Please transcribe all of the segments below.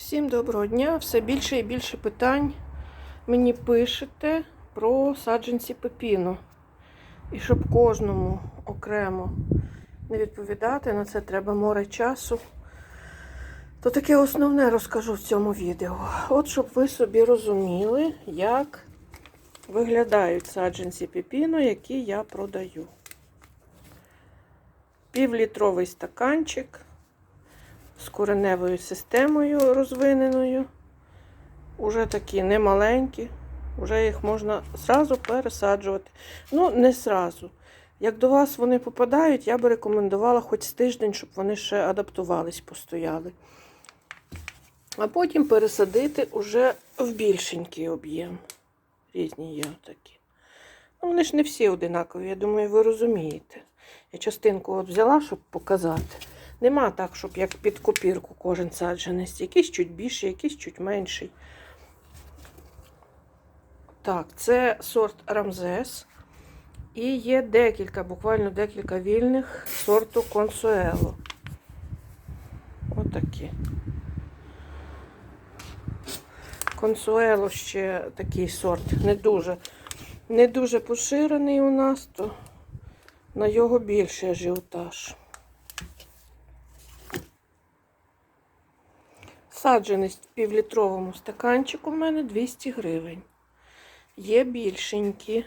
Всім доброго дня. Все більше і більше питань мені пишете про саджанці пепіну. І щоб кожному окремо не відповідати, на це треба море часу. То таке основне розкажу в цьому відео. От щоб ви собі розуміли, як виглядають саджанці пепіну, які я продаю. Півлітровий стаканчик з кореневою системою розвиненою. Уже такі немаленькі, вже їх можна зразу пересаджувати. Ну, не зразу. Як до вас вони попадають, я би рекомендувала хоч з тиждень, щоб вони ще адаптувались, постояли. А потім пересадити уже в більшенький об'єм. Різні є такі. Ну, вони ж не всі одинакові, я думаю, ви розумієте. Я частинку от взяла, щоб показати. Нема так, щоб як під копірку кожен саджанець. Якийсь чуть більший, якийсь чуть менший. Так, це сорт Рамзес. І є декілька, буквально декілька вільних сорту Консуело. Отакі. Консуело ще такий сорт. Не дуже, не дуже поширений у нас, то на його більший ажіотаж. Саджаність в півлітровому стаканчику в мене 200 гривень. Є більшенькі,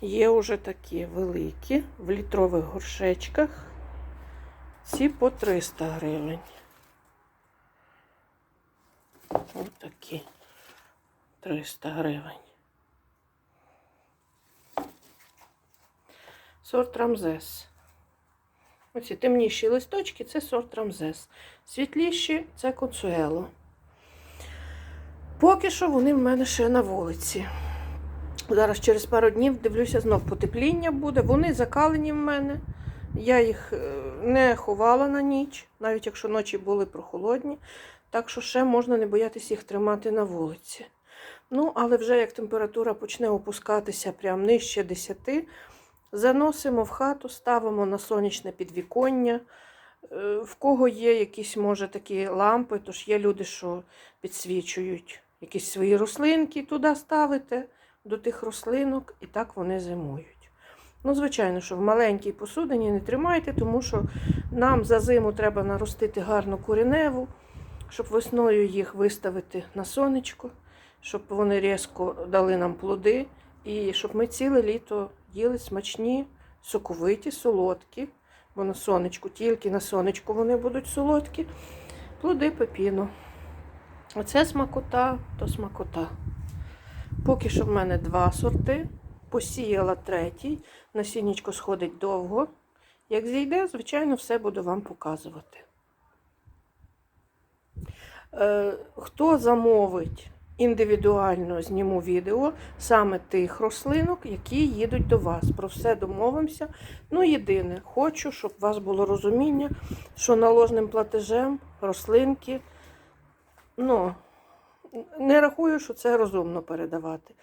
є вже такі великі в літрових горшечках. Ці по 300 гривень. Ось такі 300 гривень. Сорт Рамзес. Оці темніші листочки це сорт Рамзес. Світліші це консуело. Поки що вони в мене ще на вулиці. Зараз через пару днів дивлюся, знов потепління буде. Вони закалені в мене. Я їх е, не ховала на ніч, навіть якщо ночі були прохолодні. Так що ще можна не боятися їх тримати на вулиці. Ну, але вже як температура почне опускатися прямо нижче 10, заносимо в хату, ставимо на сонячне підвіконня. Е, В кого є якісь, може, такі лампи, тож є люди, що підсвічують якісь свої рослинки, туди ставите до тих рослинок, і так вони зимують. Ну, звичайно, що в маленькій посудині не тримайте, тому що нам за зиму треба наростити гарну кореневу, щоб весною їх виставити на сонечко, щоб вони різко дали нам плоди, і щоб ми ціле літо їли смачні, соковиті, солодкі, бо на сонечку, тільки на сонечку вони будуть солодкі, плоди пепіну. Оце смакота, то смакота. Поки що в мене два сорти. Посіяла третій. Насіннячко сходить довго. Як зійде, звичайно, все буду вам показувати. Е, хто замовить індивідуально зніму відео саме тих рослинок, які їдуть до вас. Про все домовимося. Ну, єдине, хочу, щоб у вас було розуміння, що наложним платежем рослинки, ну, не рахую, що це розумно передавати.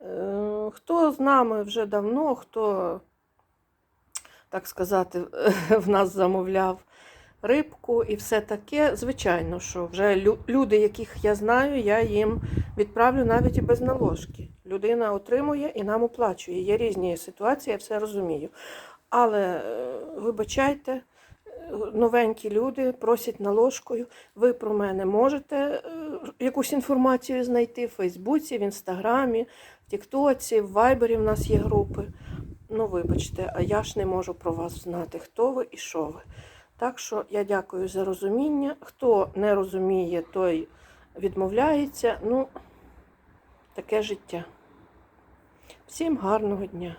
Е, Хто з нами вже давно, хто, так сказати, в нас замовляв рибку і все таке, звичайно, що вже люди, яких я знаю, я їм відправлю навіть і без наложки. Людина отримує і нам оплачує. Є різні ситуації, я все розумію. Але е, вибачайте, е, новенькі люди просять наложкою. Ви про мене можете е, якусь інформацію знайти в Фейсбуці, в Інстаграмі, в Тіктоці, в Вайбері в нас є групи. Ну, вибачте, а я ж не можу про вас знати, хто ви і що ви. Так що я дякую за розуміння. Хто не розуміє, той відмовляється. Ну, таке життя. Всім гарного дня!